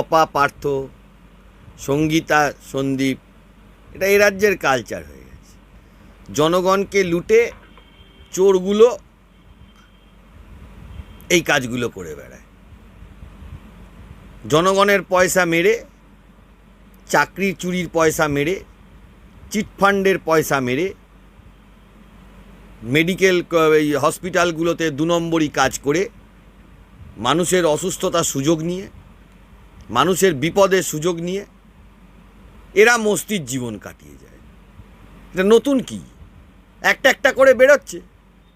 অপা পার্থ সঙ্গীতা সন্দীপ, এটা এই রাজ্যের কালচার হয়ে গেছে। জনগণকে লুটে চোরগুলো এই কাজগুলো করে বেড়ায়। জনগণের পয়সা মেরে, চাকরি চুরির পয়সা মেরে চিটফান্ডের পয়সা মেরে, মেডিকেল এই হসপিটালগুলোতে দু নম্বরই কাজ করে, মানুষের অসুস্থতার সুযোগ নিয়ে মানুষের বিপদের সুযোগ নিয়ে এরা মস্তির জীবন কাটিয়ে যায়। এটা নতুন কি? একটা একটা করে বেরোচ্ছে।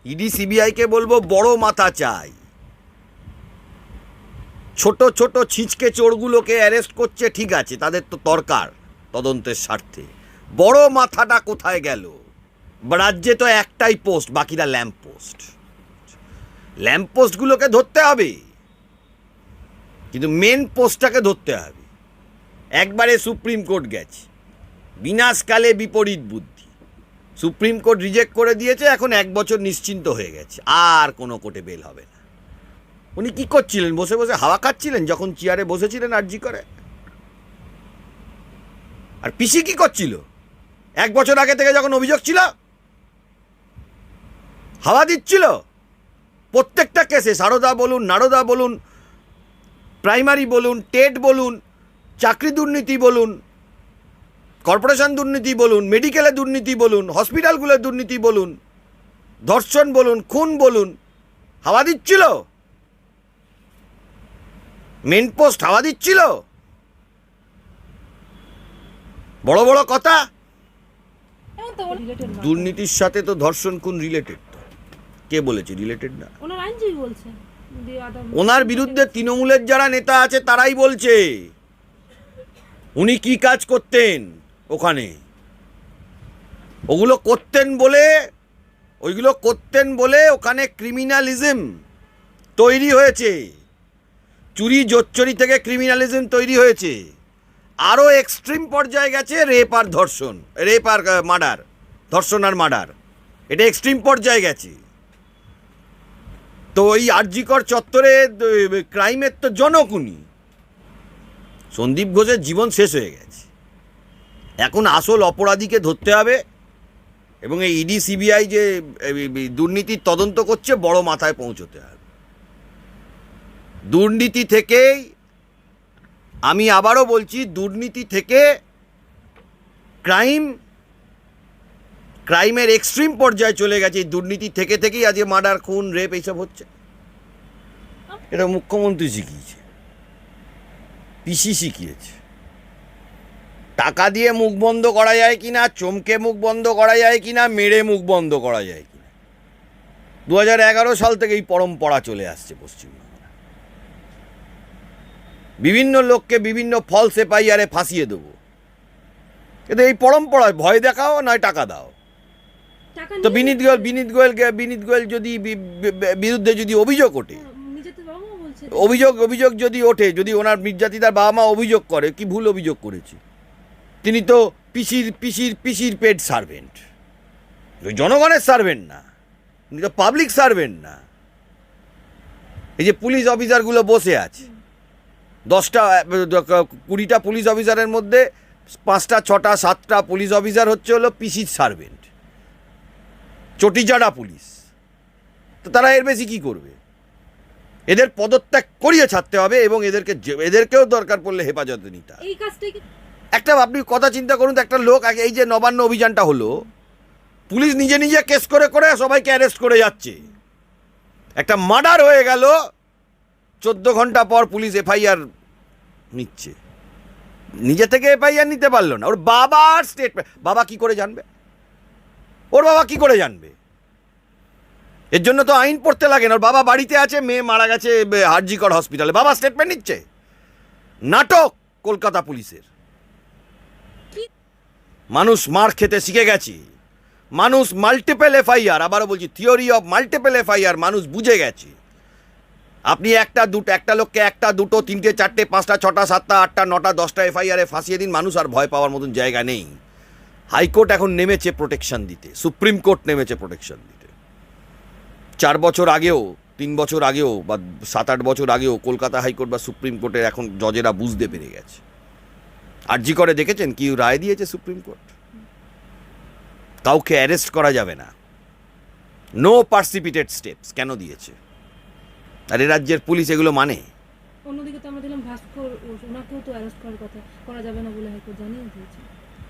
ইডি সিবিআইকে বলব, বড় মাথা চাই। ছোট ছোট ছিচকে চোরগুলোকে অ্যারেস্ট করছে, ঠিক আছে, তাদের তো দরকার তদন্তের স্বার্থে। বড় মাথাটা কোথায় গেল? রাজ্যে তো একটাই পোস্ট, বাকিরা ল্যাম্প পোস্ট ল্যাম্প পোস্টগুলোকে ধরতে হবে। কিন্তু মেন পোস্টটাকে ধরতে হবে। একবারে সুপ্রিম কোর্ট গেছে। বিনাশকালে বিপরীত বুদ্ধি। সুপ্রিম কোর্ট রিজেক্ট করে দিয়েছে, এখন এক বছর নিশ্চিন্ত হয়ে গেছে। আর কোনো কোর্টে বেল হবে না। উনি কী করছিলেন? বসে বসে হাওয়া খাচ্ছিলেন যখন চেয়ারে বসেছিলেন আরজি করে? আর পিসি কি করছিল? এক বছর আগে থেকে যখন অভিযোগ ছিল, হাওয়া দিচ্ছিল। প্রত্যেকটা কেসে সারদা বলুন, নারদা বলুন প্রাইমারি বলুন, টেট বলুন, চাকরি দুর্নীতি বলুন, কর্পোরেশন দুর্নীতি বলুন মেডিকেলে দুর্নীতি বলুন, হসপিটালগুলোর দুর্নীতি বলুন, ধর্ষণ বলুন, খুন বলুন, হাওয়া দিচ্ছিল? মেন পোস্ট হাওয়া দিচ্ছিল? বড় বড় কথা? দুর্নীতির সাথে তো ধর্ষণ, খুন রিলেটেড কে বলেছে? রিলেটেড না? বলছে ওনার বিরুদ্ধে তৃণমূলের যারা নেতা আছে, তারাই বলছে। উনি কি কাজ করতেন ওখানে? ওগুলো করতেন বলে, ওইগুলো করতেন বলে ওখানে ক্রিমিনালিজম তৈরি হয়েছে। চুরি জোচ্চুরি থেকে ক্রিমিনালিজম তৈরি হয়েছে। আরও এক্সট্রিম পর্যায়ে গেছে রেপ আর ধর্ষণ রেপ আর মার্ডার ধর্ষণ আর মার্ডার এটা এক্সট্রিম পর্যায়ে গেছে। তো ওই আরজিকর চত্বরে ক্রাইমের তো জনক উনি। সন্দীপ ঘোষের জীবন শেষ হয়ে গেছে। এখন আসল অপরাধীকে ধরতে হবে এবং এই ইডি, সিবিআই যে দুর্নীতির তদন্ত করছে, বড় মাথায় পৌঁছতে হবে। দুর্নীতি থেকেই আমি আবারও বলছি, দুর্নীতি থেকে ক্রাইম ক্রাইমের এক্সট্রিম পর্যায়ে চলে গেছে, এই দুর্নীতি থেকে থেকেই আজকে মার্ডার, খুন, রেপ এইসব হচ্ছে। এটা মুখ্যমন্ত্রী শিখিয়েছে পিসি শিখিয়েছে। টাকা দিয়ে মুখ বন্ধ করা যায় কি না চমকে মুখ বন্ধ করা যায় কি না মেরে মুখ বন্ধ করা যায় কি না দু এগারো সাল থেকে এই পরম্পরা চলে আসছে পশ্চিমবঙ্গে বিভিন্ন লোককে বিভিন্ন ফলস এফআইআরে ফাঁসিয়ে দেবো। কিন্তু এই পরম্পরায় ভয় দেখাও, নয় টাকা দাও। তো বিনীত গোয়েল বিনীত গোয়েলকে বিনীত গোয়েল যদি বিরুদ্ধে যদি অভিযোগ ওঠে। বলছে। অভিযোগ অভিযোগ যদি ওঠে যদি ওনার নির্যাতিতার বাবা মা অভিযোগ করে কি ভুল অভিযোগ করেছে? তিনি তো পিসির পিসির পিসির পেড সার্ভেন্ট। জনগণের সার্ভেন্ট না। তিনি তো পাবলিক সার্ভেন্ট না। এই যে পুলিশ অফিসারগুলো বসে আছে। দশটা কুড়িটা পুলিশ অফিসারের মধ্যে পাঁচটা ছটা সাতটা পুলিশ অফিসার হচ্ছে হলো পিসির সার্ভেন্ট। চটিজাড়া পুলিশ। তো তারা এর বেশি কী করবে? এদের পদত্যাগ করিয়ে ছাড়তে হবে এবং এদেরকে এদেরকেও দরকার পড়লে হেফাজতে নিতে একটা আপনি কথা চিন্তা করুন তো একটা লোক আগে এই যে নবান্ন অভিযানটা হলো পুলিশ নিজে নিজে কেস করে করে সবাইকে অ্যারেস্ট করে যাচ্ছে। একটা মার্ডার হয়ে গেল চোদ্দ ঘণ্টা পর পুলিশ এফআইআর নিচ্ছে। নিজে থেকে এফআইআর নিতে পারল না। ওর বাবার স্টেটমেন্ট বাবা কি করে জানবে? ওর বাবা কি করে জানবে? এর জন্য তো আইন পড়তে লাগে না। ওর বাবা বাড়িতে আছে মেয়ে মারা গেছে হার্জিকর হসপিটালে বাবা স্টেটমেন্ট নিচ্ছে। নাটক কলকাতা পুলিশের। মানুষ মার খেতে শিখে গেছে। মানুষ মাল্টিপল এফআইআর আবারও বলছি থিওরি অফ মাল্টিপল এফআইআর মানুষ বুঝে গেছে। আপনি একটা দুটো একটা লোককে একটা দুটো তিনটে চারটে পাঁচটা ছটা সাতটা আটটা নটা দশটা এফআইআরে ফাঁসিয়ে দিন মানুষ আর ভয় পাওয়ার মতন জায়গা নেই। হাইকোর্ট এখন নেমেছে প্রোটেকশন দিতে। সুপ্রিম কোর্ট নেমেছে প্রোটেকশন দিতে। চার বছর আগেও, তিন বছর আগেও বা সাত আট বছর আগেও কলকাতা হাইকোর্ট বা সুপ্রিম কোর্টের এখন জজেরা বুঝতে পেরে গেছে। আর্জি করে দেখেছেন কি রায় দিয়েছে সুপ্রিম কোর্ট? কাউকে অ্যারেস্ট করা যাবে না। নো পার্সিপিটেড স্টেপস কেন দিয়েছে? আর এ রাজ্যের পুলিশ এগুলো মানে? অন্যদিকে তো আমরা দেখলাম ভাস্কর ওনাকেও তো অ্যারেস্ট করার কথা, করা যাবে না বলে হাইকোর্ট জানিয়ে দিয়েছে।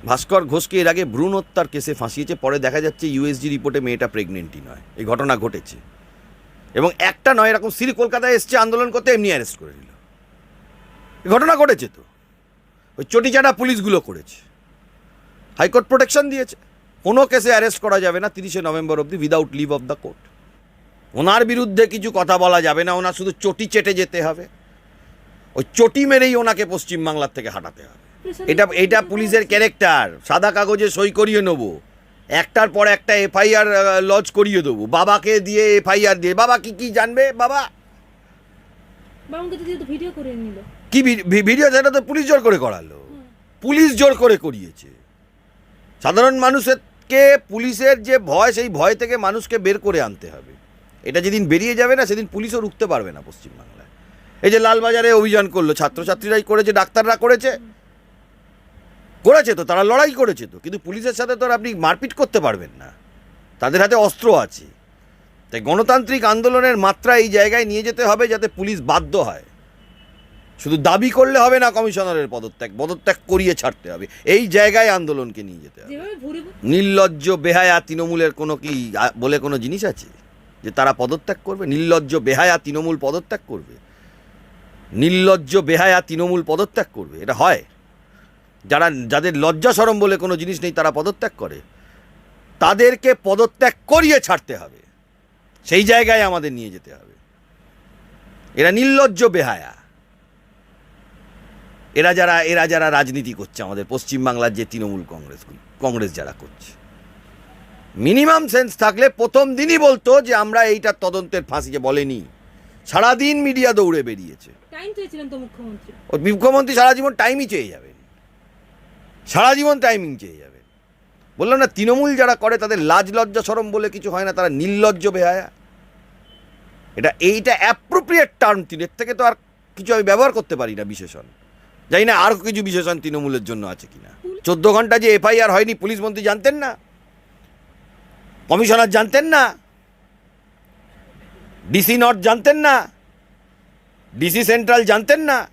ভাস্কর ঘোষকে এর আগে ভ্রূণ হত্যার কেসে ফাঁসিয়েছে, পরে দেখা যাচ্ছে ইউএসজি রিপোর্টে মেয়েটা প্রেগনেন্টই নয়। এই ঘটনা ঘটেছে। এবং একটা নয়, এরকম সিরি কলকাতায় এসছে, আন্দোলন করতে এমনি অ্যারেস্ট করে দিল এই ঘটনা ঘটেছে তো। ওই চটিচাটা পুলিশগুলো করেছে। হাইকোর্ট প্রোটেকশন দিয়েছে। কোনো কেসে অ্যারেস্ট করা যাবে না তিরিশে নভেম্বর অবধি without leave of the court ওনার বিরুদ্ধে কিছু কথা বলা যাবে না, ওনার শুধু চটি চেটে যেতে হবে। ওই চটি মেরেই ওনাকে পশ্চিমবাংলার থেকে হাঁটাতে হবে। এটা এটা পুলিশের ক্যারেক্টার। সাদা কাগজে সই করিয়ে নেব। একটার পর একটা এফআইআর লজ করিয়ে দেবো। বাবাকে দিয়ে এফআইআর দিয়ে। বাবা কি কি জানবে বাবা? কি ভিডিও? সেটা তো পুলিশ জোর করে করালো। পুলিশ জোর করে করিয়েছে। সাধারণ মানুষেরকে পুলিশের যে ভয় সেই ভয় থেকে মানুষকে বের করে আনতে হবে। এটা যেদিন বেরিয়ে যাবে না সেদিন পুলিশও রুখতে পারবে না পশ্চিমবাংলায়। এই যে লালবাজারে অভিযান করল ছাত্রছাত্রীরাই করেছে ডাক্তাররা করেছে। করেছে তো তারা লড়াই করেছে তো। কিন্তু পুলিশের সাথে তো আর আপনি মারপিট করতে পারবেন না। তাদের হাতে অস্ত্র আছে। তাই গণতান্ত্রিক আন্দোলনের মাত্রা এই জায়গায় নিয়ে যেতে হবে যাতে পুলিশ বাধ্য হয়। শুধু দাবি করলে হবে না কমিশনারের পদত্যাগ পদত্যাগ করিয়ে ছাড়তে হবে। এই জায়গায় আন্দোলনকে নিয়ে যেতে হবে। নির্লজ্জ বেহায়া তৃণমূলের কোনো কি বলে কোনো জিনিস আছে? যে তারা পদত্যাগ করবে? নির্লজ্জ বেহায়া তৃণমূল পদত্যাগ করবে? নির্লজ্জ বেহায়া তৃণমূল পদত্যাগ করবে? এটা হয়। যারা যাদের লজ্জা সরম বলে কোনো জিনিস নেই তারা পদত্যাগ করে। তাদেরকে পদত্যাগ করিয়ে ছাড়তে হবে। সেই জায়গায় আমাদের নিয়ে যেতে হবে। এরা নির্লজ্জ বেহায়া। এরা যারা এরা যারা রাজনীতি করছে আমাদের পশ্চিমবাংলার যে তৃণমূল কংগ্রেস কংগ্রেস যারা করছে। মিনিমাম সেন্স থাকলে প্রথম দিনই বলতো যে আমরা এইটার তদন্তের ফাঁসিকে বলেনি। সারাদিন মিডিয়া দৌড়ে বেরিয়েছে। মুখ্যমন্ত্রী সারা জীবন টাইমই চেয়ে যাবেন। সারা জীবন টাইমিং চেয়ে যাবে। বললাম না, তৃণমূল যারা করে তাদের লাজ লজ্জা সরম বলে কিছু হয় না, তারা নির্লজ্জ বেহায়া। এটা, এইটা অ্যাপ্রোপ্রিয়েট টার্ম এর থেকে তো আর কিছু আমি ব্যবহার করতে পারি না বিশেষণ। জানি না আর কিছু বিশেষণ তৃণমূলের জন্য আছে কিনা। চোদ্দ ঘণ্টা যে এফআইআর হয়নি, পুলিশ মন্ত্রী জানতেন না? কমিশনার জানতেন না? ডিসি নর্থ জানতেন না? ডিসি সেন্ট্রাল জানতেন না?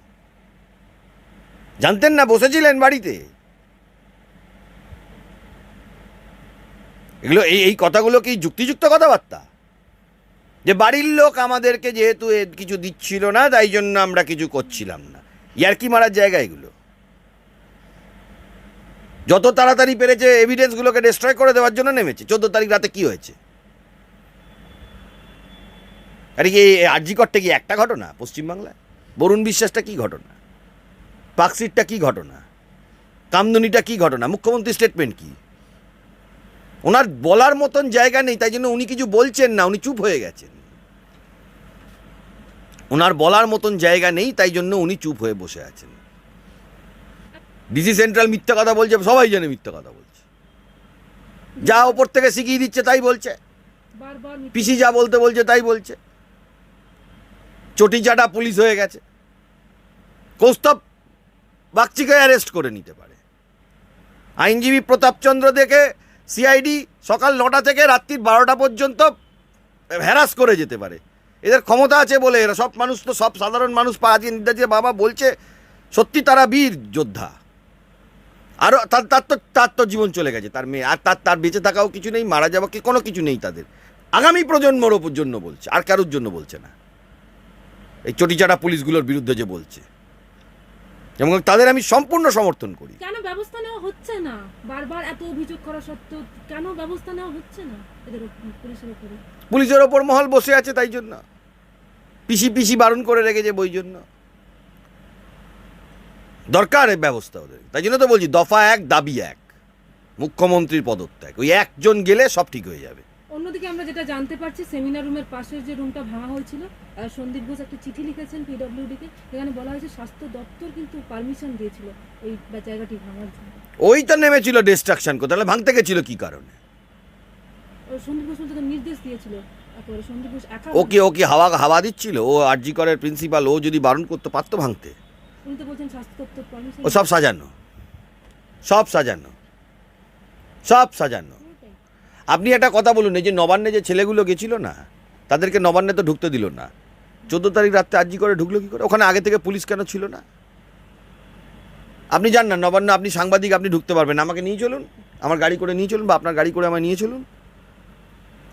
জানতেন না, বসেছিলেন বাড়িতে? এগুলো এই এই কথাগুলো কি যুক্তিযুক্ত কথাবার্তা? যে বাড়ির লোক আমাদেরকে যেহেতু কিছু দিচ্ছিল না, তাই জন্য আমরা কিছু করছিলাম না। ইয়ার্কি মারার জায়গা এগুলো। যত তাড়াতাড়ি পেরেছে এভিডেন্সগুলোকে ডিস্ট্রয় করে দেওয়ার জন্য নেমেছে। চোদ্দ তারিখ রাতে কি হয়েছে? আরে কি আরজিকরটা কি একটা ঘটনা পশ্চিমবাংলায়? বরুণ বিশ্বাসটা কি ঘটনা? পাকসিটটা কি ঘটনা? কামদুনিটা কি ঘটনা? মুখ্যমন্ত্রী স্টেটমেন্ট কি? ওনার বলার মতন জায়গা নেই তাই জন্য উনি কিছু বলছেন না উনি চুপ হয়ে গেছেন। ওনার বলার মতন জায়গা নেই তাই জন্য উনি চুপ হয়ে বসে আছেন। ডিসি সেন্ট্রাল মিথ্যা কথা বলছে সবাই জানে মিথ্যা কথা বলছে। যা ওপর থেকে শিখিয়ে দিচ্ছে তাই বলছে। পিসি যা বলতে বলছে তাই বলছে। চটিচাটা পুলিশ হয়ে গেছে। কৌস্তব বাগচিকে অ্যারেস্ট করে নিতে পারে। আইনজীবী প্রতাপচন্দ্র দেখে সিআইডি সকাল নটা থেকে রাত্রির বারোটা পর্যন্ত হ্যারাস করে যেতে পারে। এদের ক্ষমতা আছে বলে এরা সব মানুষ তো সব সাধারণ মানুষ পা পাড়াতে নির্দাজিয়ে বাবা বলছে, সত্যি তারা বীর যোদ্ধা। আরও তার তার তো তার তো জীবন চলে গেছে, তার মেয়ে। আর তার তার বেঁচে থাকাও কিছু নেই, মারা যাওয়া কি, কোনো কিছু নেই তাদের। আগামী প্রজন্মর ওপর জন্য বলছে, আর কারোর জন্য বলছে না। এই চটিচাটা পুলিশগুলোর বিরুদ্ধে যে বলছে। এবং তাদের আমি সম্পূর্ণ সমর্থন করি। কেন ব্যবস্থা নেওয়া হচ্ছে না? বারবার এত অভিযোগ করা সত্ত্বেও কেন ব্যবস্থা নেওয়া হচ্ছে না এদের পুলিশের উপরে পুলিশের ওপর মহল বসে আছে তাই জন্য। পিসি পিসি বারণ করে রেখেছে বই জন্য। দরকার এই ব্যবস্থা ওদের। তাই জন্য তো বলছি দফা এক দাবি এক। মুখ্যমন্ত্রীর পদত্যাগ। ওই একজন গেলে সব ঠিক হয়ে যাবে। অন্যদিকে আমরা যেটা জানতে পারছি সেমিনার রুমের পাশের যে রুমটা ভাঙা হয়েছিল সন্দীপ ঘোষ একটা চিঠি লিখেছেন পিডব্লিউডিকে সেখানে বলা হয়েছে স্বাস্থ্য দপ্তর কিন্তু পারমিশন দিয়েছিল এই বা- জায়গাটি ভাঙার জন্য। ওই তো নেমেছিল ডিস্ট্রাকশন করতে তাহলে ভাঙতে গেছিল কি কারণে? সন্দীপ ঘোষ তো নির্দেশ দিয়েছিল। একেবারে সন্দীপ ঘোষ একা ও কি হাওয়া হাওয়া দিচ্ছিল? ও আরজি করের প্রিন্সিপাল ও যদি বারণ করতে পারতো ভাঙতে? উনি তো বলছেন স্বাস্থ্য দপ্তর পারমিশন ও সব সাজানো। সব সাজানো। সব সাজানো। আপনি একটা কথা বলুন, এই যে নবান্নে যে ছেলেগুলো গেছিল না, তাদেরকে নবান্নে তো ঢুকতে দিল না। চোদ্দ তারিখ রাত্রে আর্জি করে ঢুকলো কি করে? ওখানে আগে থেকে পুলিশ কেন ছিল না? আপনি যান না, নবান্ন আপনি সাংবাদিক, আপনি ঢুকতে পারবেন আমাকে নিয়ে চলুন, আমার গাড়ি করে নিয়ে চলুন বা আপনার গাড়ি করে আমায় নিয়ে চলুন।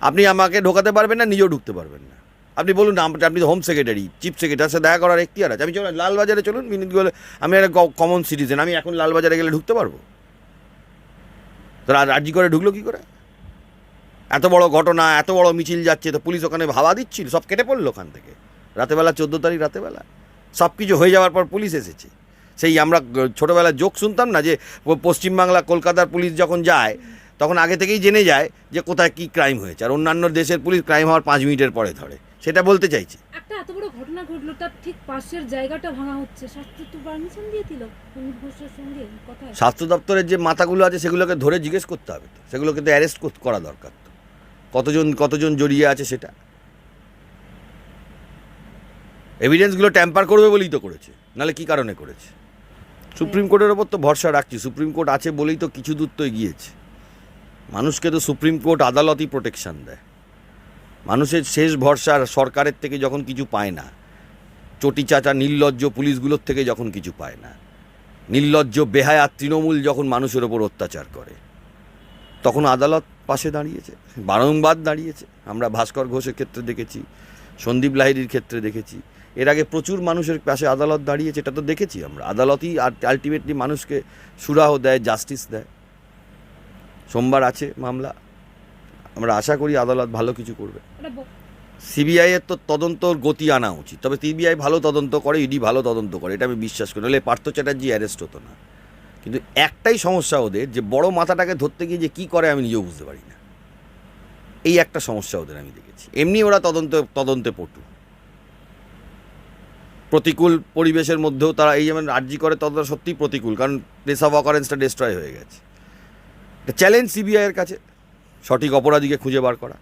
আপনি আমাকে ঢোকাতে পারবেন না, নিজেও ঢুকতে পারবেন না। আপনি বলুন না, আপনি হোম সেক্রেটারি, চিফ সেক্রেটারি সাথে দেখা করার এখতিয়ার আছে। আমি চলুন, লালবাজারে চলুন, মিনিট গেলে আমি একটা কমন সিটিজেন আমি এখন লালবাজারে গেলে ঢুকতে পারব? তো রাজি করে ঢুকলো কী করে? এত বড় ঘটনা এত বড় মিছিল যাচ্ছে তো পুলিশ ওখানে ভাবা দিচ্ছিল সব কেটে পড়ল ওখান থেকে। রাতেবেলা চোদ্দ তারিখ রাতেবেলা। সব কিছু হয়ে যাওয়ার পর পুলিশ এসেছে। সেই আমরা ছোটবেলায় যোগ শুনতাম না যে পশ্চিমবাংলা কলকাতার পুলিশ যখন যায় তখন আগে থেকেই জেনে যায় যে কোথায় কী ক্রাইম হয়েছে। আর অন্যান্য দেশের পুলিশ ক্রাইম হওয়ার পাঁচ মিনিটের পরে ধরে। সেটা বলতে চাইছি। একটা এত বড় ঘটনা ঘটলো তার ঠিক পাশের জায়গাটা ভাঙা হচ্ছে। স্বাস্থ্য তো পারমিশন দিয়ে দিল। ঘোষের সঙ্গে কথায় স্বাস্থ্য দপ্তরের যে মাথাগুলো আছে সেগুলোকে ধরে জিজ্ঞেস করতে হবে সেগুলোকে তো অ্যারেস্ট করা দরকার কতজন কতজন জড়িয়ে আছে সেটা। এভিডেন্সগুলো ট্যাম্পার করবে বলেই তো করেছে, নাহলে কী কারণে করেছে? সুপ্রিম কোর্টের ওপর তো ভরসা রাখছি সুপ্রিম কোর্ট আছে বলেই তো কিছু দূর তো এগিয়েছে। মানুষকে তো সুপ্রিম কোর্ট আদালতই প্রোটেকশন দেয়। মানুষের শেষ ভরসা সরকারের থেকে যখন কিছু পায় না, চটি চাচা নির্লজ্জ পুলিশগুলোর থেকে যখন কিছু পায় না, নির্লজ্জ বেহায়া তৃণমূল যখন মানুষের ওপর অত্যাচার করে তখন আদালত পাশে দাঁড়িয়েছে বারংবার দাঁড়িয়েছে। আমরা ভাস্কর ঘোষের ক্ষেত্রে দেখেছি সন্দীপ লাহিড়ির ক্ষেত্রে দেখেছি। এর আগে প্রচুর মানুষের পাশে আদালত দাঁড়িয়েছে এটা তো দেখেছি আমরা। আদালতই আলটিমেটলি মানুষকে সুরাহ দেয় জাস্টিস দেয়। সোমবার আছে মামলা। আমরা আশা করি আদালত ভালো কিছু করবে। ওটা ব- সিবিআই এর তো তদন্তর গতি আনা উচিত। তবে সিবিআই ভালো তদন্ত করে ইডি ভালো তদন্ত করে এটা আমি বিশ্বাস করি। নাহলে পার্থ চ্যাটার্জি অ্যারেস্ট হতো না। কিন্তু একটাই সমস্যা ওদের যে বড় মাথাটাকে ধরতে গিয়ে যে কী করে আমি নিজেও বুঝতে পারি না। এই একটা সমস্যা ওদের আমি দেখেছি। এমনি ওরা তদন্ত, তদন্তে পটু। প্রতিকূল পরিবেশের মধ্যেও তারা এই যেমন আর্জি করে, ততটা সত্যিই প্রতিকূল। কারণ প্লেস অফ অকারেন্সটা ডিস্ট্রয় হয়ে গেছে। চ্যালেঞ্জ সিবিআইয়ের কাছে। সঠিক অপরাধীকে খুঁজে বার করা।